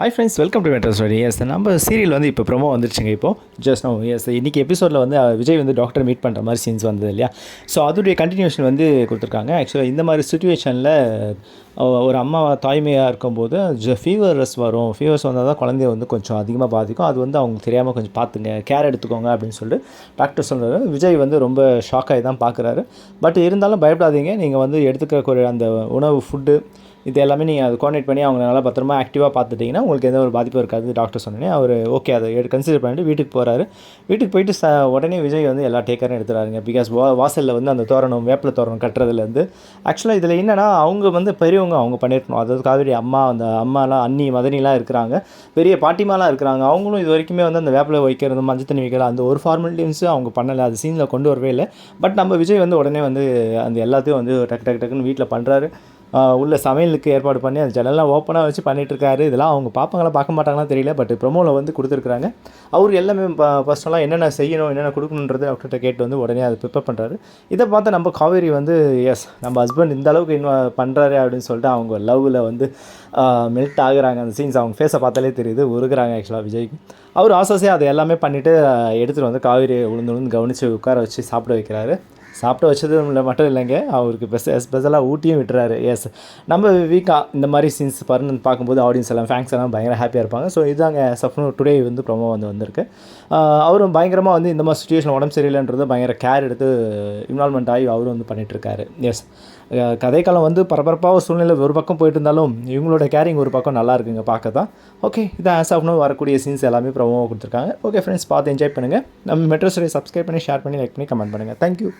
Hi friends welcome to Madras story yes நம்ம serial வந்து இப்போ ப்ரொமோ வந்துருச்சுங்க இப்போ. ஜஸ்ட் நோ எஸ் இன்றைக்கி எபிசோடில் வந்து விஜய் வந்து டாக்டர் மீட் பண்ணுற மாதிரி சீன்ஸ் வந்தது இல்லையா? ஸோ அதோடைய கண்டினியூஷன் வந்து கொடுத்துருக்காங்க. ஆக்சுவலாக இந்த மாதிரி சுச்சுவேஷனில் ஒரு அம்மா தாய்மையாக இருக்கும்போது ஃபீவர்ஸ் வரும். ஃபீவர்ஸ் வந்தால் தான் குழந்தைய வந்து கொஞ்சம் அதிகமாக பாதிக்கும். அது வந்து அவங்களுக்கு தெரியாமல் கொஞ்சம் பார்த்துங்க கேர் எடுத்துக்கோங்க அப்படின்னு சொல்லிட்டு டாக்டர் சொல்கிறாரு விஜய் வந்து ரொம்ப ஷாக் ஆகி தான் பார்க்குறாரு. பட் இருந்தாலும் பயப்படாதீங்க. நீங்கள் வந்து எடுத்துக்கக்கூடிய அந்த உணவு ஃபுட்டு இது எல்லாமே நீங்கள் அதை கோஆர்டினேட் பண்ணி அவங்க நல்லா பத்திரமா ஆக்டிவாக பார்த்துட்டிங்கன்னா உங்களுக்கு எந்த ஒரு பாதிப்பும் இருக்காது. டாக்டர் சொன்னேனே அவர் ஓகே அதை கன்சிடர் பண்ணிட்டு வீட்டுக்கு போகிறாரு வீட்டுக்கு போயிட்டு ச உடனே விஜய் வந்து எல்லா டேக்கரும் எடுத்துறாருங்க. பிகாஸ் வா வாசலில் வந்து அந்த தோரணம் வேப்பில் தோரணம் கட்டுறதுலேருந்து ஆக்சுவலாக இதில் என்னென்னா அவங்க வந்து பெரியவங்க அவங்க பண்ணியிருக்கணும் அதாவது காவேரி அம்மா அந்த அம்மாலாம் அண்ணி மதனிலாம் இருக்கிறாங்க. பெரிய பாட்டிமாலாம் இருக்கிறாங்க. அவங்களும் இது வரைக்குமே வந்து அந்த வேப்பில் வைக்கிறது மஞ்சள் தண்ணி வைக்கிறது அந்த ஒரு ஃபார்மாலிட்டிஸும் அவங்க பண்ணலை. அது சீனில் கொண்டு வரவே இல்லை. பட் நம்ம விஜய் வந்து உடனே வந்து அந்த எல்லாத்தையும் வந்து டக்கு டக்கு டக்குன்னு வீட்டில் பண்ணுறாரு உள்ள சமையலுக்கு ஏற்பாடு பண்ணி அந்த ஜன்னல்லாம் ஓப்பனாக வச்சு பண்ணிகிட்ருக்காரு இதெல்லாம் அவங்க பார்ப்பாங்களா பார்க்க மாட்டாங்களா தெரியல பட் ப்ரொமோவில் வந்து கொடுத்துருக்குறாங்க. அவர் எல்லாமே ஃபஸ்ட்டெல்லாம் என்னென்ன செய்யணும் என்னென்ன கொடுக்கணுன்றது டாக்டர்கிட்ட கேட்டு வந்து உடனே அதை ப்ரிப்பேர் பண்ணுறாரு இதை பார்த்து நம்ம காவேரி வந்து எஸ் நம்ம ஹஸ்பண்ட் இந்த அளவுக்கு இன்வா பண்ணுறாரு அப்படின்னு சொல்லிட்டு அவங்க லவ்வில் வந்து மெல்ட் ஆகுறாங்க. அந்த சீன்ஸ் அவங்க ஃபேஸை பார்த்தாலே தெரியுது உருகுறாங்க ஆக்சுவலாக விஜய்க்கு. அவர் ஆசாசியாக அதை எல்லாமே பண்ணிவிட்டு எடுத்துகிட்டு வந்து காவேரி உளுந்து உளுந்து கவனித்து உட்கார வச்சு சாப்பிட வைக்கிறாரு. சாப்பிட்டு வச்சது இல்லை மட்டும் இல்லைங்க. அவருக்கு ஸ்பெஷ ஸ்பெஷலாக ஊட்டியும் விட்டுறாரு. எஸ் நம்ம வீக்காக இந்த மாதிரி சீன்ஸ் பர்னு பார்க்கும்போது ஆடியன்ஸ் எல்லாம் ஃபேன்ஸ் எல்லாம் பயங்கர ஹாப்பியாக இருப்பாங்க. ஸோ இதாங்க சஃப்னு டுடே வந்து ப்ரொமோ வந்து வந்திருக்கு. அவரும் பயங்கரமாக வந்து இந்த மாதிரி சுச்சுவேஷன் உடம்பு சரியில்லைன்றது பயங்கர கேர் எடுத்து இன்வால்மெண்ட் ஆகி அவரும் வந்து பண்ணிகிட்ருக்காரு எஸ் கதைக்காலம் வந்து பரபரப்பாக சூழ்நிலை ஒரு பக்கம் போயிட்டு இருந்தாலும் இவங்களோட கேரிங் ஒரு பக்கம் நல்லா இருக்குங்க பார்க்க தான் ஓகே இதான் ஆஸ் ஆஃப்னு வரக்கூடிய சீன்ஸ் எல்லாமே ப்ரொமோவாக கொடுத்துருக்காங்க. ஓகே ஃப்ரெண்ட்ஸ் பார்த்து என்ஜாய் பண்ணுங்கள் நம்ம மெட்ரோ ஸ்டோரியை சப்ஸ்கிரைப் பண்ணி ஷேர் பண்ணி லைக் பண்ணி கமெண்ட் பண்ணுங்கள் தேங்க்யூ